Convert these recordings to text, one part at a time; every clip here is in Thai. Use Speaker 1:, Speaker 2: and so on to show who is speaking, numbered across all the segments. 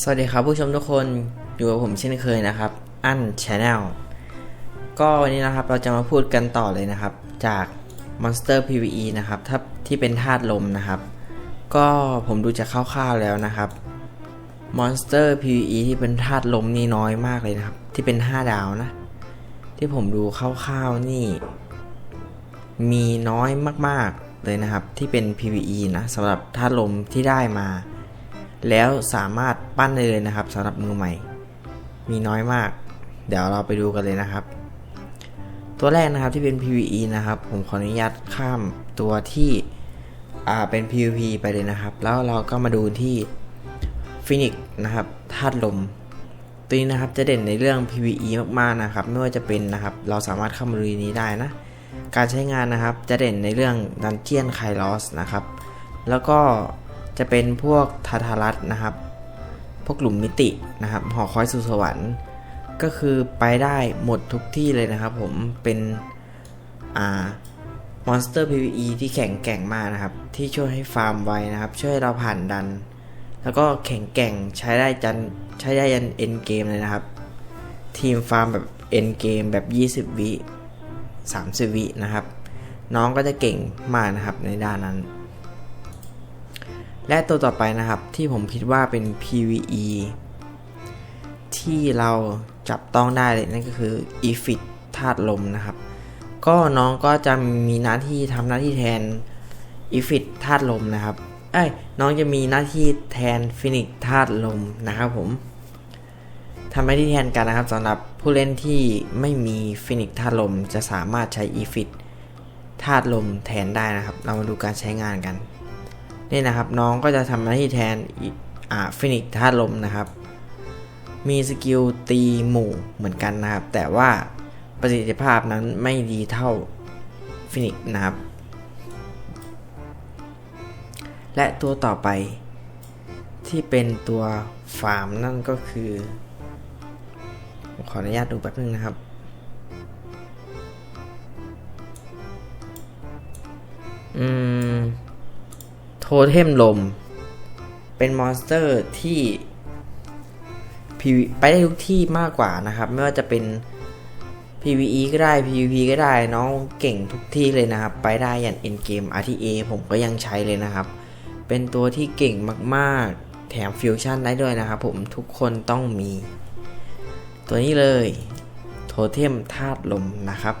Speaker 1: สวัสดีครับผู้ชมทุกคนอยู่กับผมเช่นเคยนะครับ อันชาแนลก็วันนี้นะครับเราจะมาพูดกันต่อเลยนะครับ จาก Monster PVE นะครับถ้าที่เป็นธาตุลมนะครับ ก็ผมดูจากคร่าวๆแล้วนะครับ Monster PVE ที่เป็นธาตุลมนี่น้อยมากเลยนะครับ ที่เป็น 5 ดาวนะ ที่ผมดูคร่าวๆนี่ มีน้อยมากๆเลยนะครับ ที่เป็น PVE นะสำหรับธาตุลมที่ได้มา แล้วสามารถปั้นได้เลยนะครับสำหรับมือใหม่ มีน้อยมาก เดี๋ยวเราไปดูกันเลยนะครับ ตัวแรกนะครับที่เป็น PVE นะครับ ผมขออนุญาตข้ามตัวที่อ่าเป็น PVP ไปเลยนะครับ แล้วเราก็มาดูที่ฟินิกนะครับธาตุลม ตัวนี้นะครับจะเด่นในเรื่อง PVE มากๆนะครับไม่ว่าจะเป็นนะครับเราสามารถเข้ามาดูนี้ได้นะ การใช้งานนะครับจะเด่นในเรื่องดันเจียนไคลอสนะครับ แล้วก็ จะเป็นพวกทาทารัสนะครับ พวกหลุมมิตินะครับ หอคอยสู่สวรรค์ก็คือไปได้หมดทุกที่เลยนะครับผมเป็นอ่ามอนสเตอร์ PVE ที่แข็งแกร่งมากนะครับ ที่ช่วยให้ฟาร์มไวนะครับ ช่วยให้เราผ่านดัน แล้วก็แข็งแกร่งใช้ได้จันใช้ได้ยันเอ็นเกมเลยนะครับ ทีมฟาร์มแบบเอ็นเกมแบบ 20 วิ 30 วินะครับ น้องก็จะเก่งมากนะครับในด้านนั้น และตัวต่อไปนะครับที่ผมคิดว่าเป็น PVE ที่เราจับต้องได้เลยนั่นก็คือ e f i t ธาตุลมนะครับ ก็น้องก็จะมีหน้าที่ทำหน้าที่แทน e f i t ธาตุลมนะครับเอ้ยน้องจะมีหน้าที่แทนฟินิกธาตุลมนะครับผมทำหน้าที่แทนกันนะครับสำหรับผู้เล่นที่ไม่มีฟินิกธาตุลมจะสามารถใช้ e f i t ธาตุลมแทนได้นะครับ เรามาดูการใช้งานกัน นี่นะครับน้องก็จะทำหน้าที่แทนอ่าฟินิกธาตุลมนะครับ มีสกิลตีหมู่เหมือนกันนะครับ แต่ว่าประสิทธิภาพนั้นไม่ดีเท่าฟินิกนะครับ และตัวต่อไปที่เป็นตัวฟาร์มนั่นก็คือ ขออนุญาตดูแป๊บนึงนะครับอืม เทมลม เป็นมอนสเตอร์ที่ PV ไปได้ทุกที่มากกว่านะครับ ไม่ว่าจะเป็น PVE ก็ได้ PVP ก็ได้น้องเก่งทุกที่เลยนะครับ ไปได้อย่าง End Game RTA ผมก็ยังใช้เลยนะครับ เป็นตัวที่เก่งมากๆ แถมฟิวชั่นได้ด้วยนะครับผมทุกคนต้องมี ตัวนี้เลยโทเทมธาตุลมนะครับ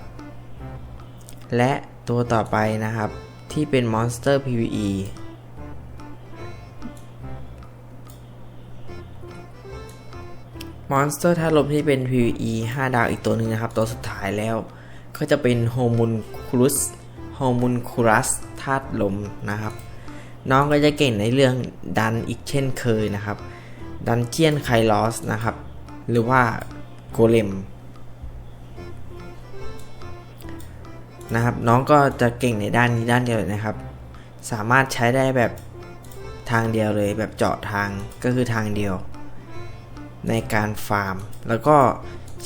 Speaker 1: และตัวต่อไปนะครับที่เป็นมอนสเตอร์ PVE มอนสเตอร์ธาตุลมที่เป็น PVE 5 ดาวอีกตัวหนึ่งนะครับ ตัวสุดท้ายแล้ว ก็จะเป็นโฮมุนคูรุสโฮมุนคูรัสธาตุลมนะครับ น้องก็จะเก่งในเรื่องดันอีกเช่นเคยนะครับ ดันเจียนไคลอสนะครับ หรือว่าโกเลมนะครับน้องก็จะเก่งในด้านนี้ด้านเดียวนะครับ สามารถใช้ได้แบบทางเดียวเลยแบบเจาะทางก็คือทางเดียว ในการฟาร์ม แล้วก็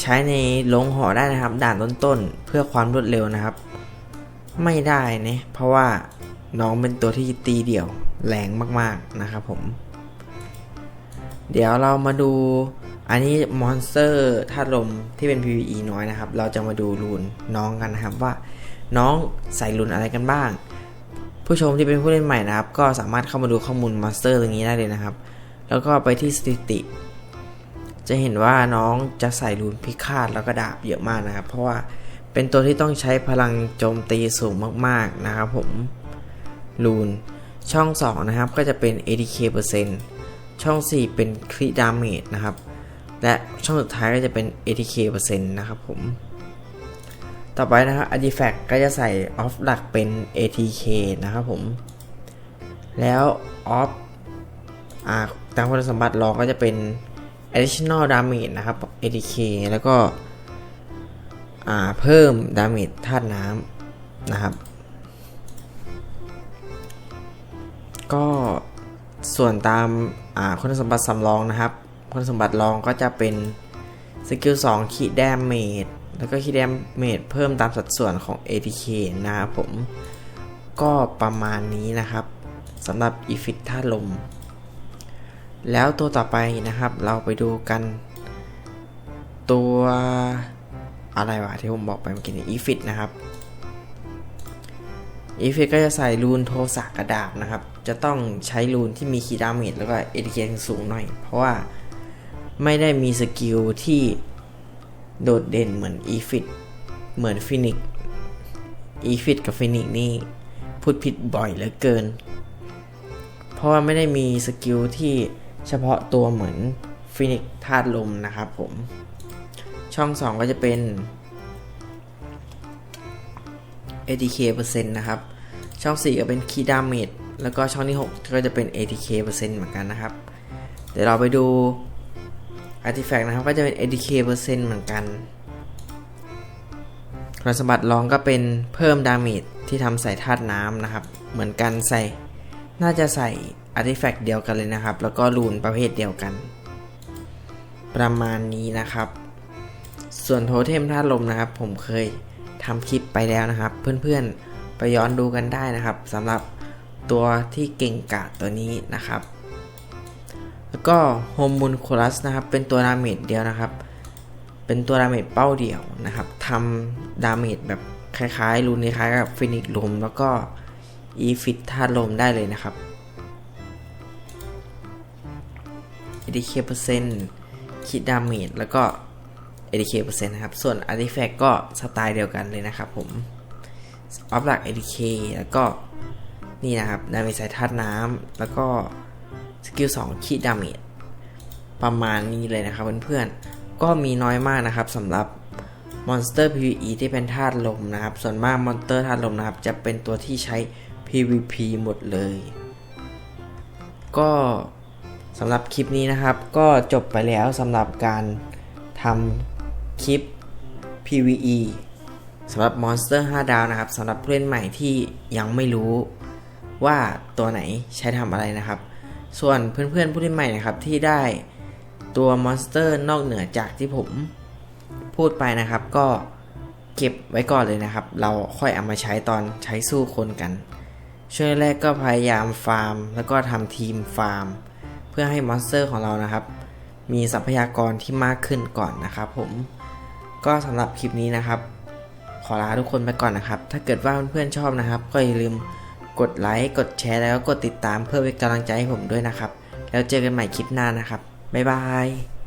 Speaker 1: ใช้ในลงหอได้นะครับ ด่านต้นๆ เพื่อความรวดเร็วนะครับ ไม่ได้นะเพราะว่าน้องเป็นตัวที่ตีเดี่ยวแรงมากๆนะครับผม เดี๋ยวเรามาดูอันนี้มอนสเตอร์ธาตุลมที่เป็น PVE น้อยนะครับ เราจะมาดูรูนน้องกันนะครับว่าน้องใส่รูนอะไรกันบ้าง ผู้ชมที่เป็นผู้เล่นใหม่นะครับ ก็สามารถเข้ามาดูข้อมูลมอนสเตอร์ตรงนี้ได้เลยนะครับ แล้วก็ไปที่สถิติ จะเห็นว่าน้องจะใส่รูนพิฆาตแล้วก็ดาบเยอะมากนะครับ เพราะว่าเป็นตัวที่ต้องใช้พลังโจมตีสูงมากๆนะครับผมรูนช่อง 2 นะครับก็จะเป็น ADK เปอร์เซ็นต์ช่อง 4 เป็นคริดาเมจนะครับ และช่องสุดท้ายก็จะเป็น ATK เปอร์เซ็นต์นะครับผม ต่อไปนะครับ Artifact ก็จะใส่ออฟหลักเป็น ATK นะครับผม แล้วออฟตามคุณสมบัติรองก็จะเป็น additional damage นะครับ ATK แล้วก็เพิ่ม damage ธาตุน้ำนะครับ ก็ส่วนตามาคุณสมบัติสำรองนะครับ คุณสมบัติรองก็จะเป็นสกิล2ขีดแดมเมจแล้วก็ขีดแดมเมจเพิ่มตามสัดส่วนของ ATK นะครับผม ก็ประมาณนี้นะครับสำหรับอีฟิตธาตุลม แล้วตัวต่อไปนะครับเราไปดูกัน ตัวอะไรวะที่ผมบอกไปเมื่อกี้นี้อีฟิตนะครับอีฟิตก็จะใส่รูนโทสะกระดาบนะครับ จะต้องใช้รูนที่มีคีดาเมจแล้วก็เอ k เคสูงหน่อย เพราะว่าไม่ได้มีสกิลที่โดดเด่นเหมือนอีฟิตเหมือนฟินิกอีฟิตกับฟินิกนี่พูดผิดบ่อยเหลือเกิน เพราะว่าไม่ได้มีสกิลที่ เฉพาะตัวเหมือนฟินิกธาตุลมนะครับผม ช่อง 2 ก็จะเป็น ATK เปอร์เซ็นต์นะครับ ช่อง 4 ก็เป็น Key Damage แล้วก็ช่องที่ 6 ก็จะเป็น ATK เปอร์เซ็นต์เหมือนกันนะครับ เดี๋ยวเราไปดู Artifact นะครับ ก็จะเป็น ATK เปอร์เซ็นต์เหมือนกันคุณสมบัติรองก็เป็นเพิ่มดาเมจที่ทำใส่ธาตุน้ำนะครับ เหมือนกันใส่ น่าจะใส่ Artifact เดียวกันเลยนะครับ แล้วก็รูนประเภทเดียวกัน ประมาณนี้นะครับ ส่วนโทเทมธาตุลมนะครับ ผมเคยทำคลิปไปแล้วนะครับ เพื่อนๆไปย้อนดูกันได้นะครับสำหรับตัวที่เก่งกาจตัวนี้นะครับ แล้วก็โฮมูนโคลัสนะครับ เป็นตัวดาเมจเดียวนะครับ เป็นตัวดาเมจเป้าเดียวนะครับทำดาเมจแบบคล้ายๆรูนคล้ายกับฟินิกลมแล้วก็อีฟิตธาตุลมได้เลยนะครับ ADK เปอร์เซ็นต์คิดดาเมจแล้วก็ ADK เปอร์เซ็นต์นะครับ ส่วน Artifact ก็สไตล์เดียวกันเลยนะครับผมออฟหลัก ADK แล้วก็นี่นะครับดาเมจใส่ธาตุน้ำแล้วก็สกิล2คิดดาเมจประมาณนี้เลยนะครับเพื่อนๆ ก็มีน้อยมากนะครับสำหรับมอนสเตอร์ PVE ที่เป็นธาตุลมนะครับ ส่วนมากมอนสเตอร์ธาตุลมนะครับ จะเป็นตัวที่ใช้ PVP หมดเลย ก็ สำหรับคลิปนี้นะครับ ก็จบไปแล้วสำหรับการทำคลิป PVE สำหรับ Monster 5 ดาวนะครับสำหรับผู้เล่นใหม่ที่ยังไม่รู้ว่าตัวไหนใช้ทำอะไรนะครับ ส่วนเพื่อนๆผู้เล่นใหม่นะครับที่ได้ตัว Monster นอกเหนือจากที่ผมพูดไปนะครับ ก็เก็บไว้ก่อนเลยนะครับ เราค่อยเอามาใช้ตอนใช้สู้คนกัน ช่วงแรกก็พยายามฟาร์ม แล้วก็ทำทีมฟาร์ม เพื่อให้มอนสเตอร์ของเรานะครับ มีทรัพยากรที่มากขึ้นก่อนนะครับผมก็สำหรับคลิปนี้นะครับ ขอลาทุกคนไปก่อนนะครับ ถ้าเกิดว่าเพื่อนๆชอบนะครับ ก็อย่าลืมกดไลค์กดแชร์แล้วก็กดติดตามเพื่อเป็นกำลังใจให้ผมด้วยนะครับ แล้วเจอกันใหม่คลิปหน้านะครับบ๊ายบาย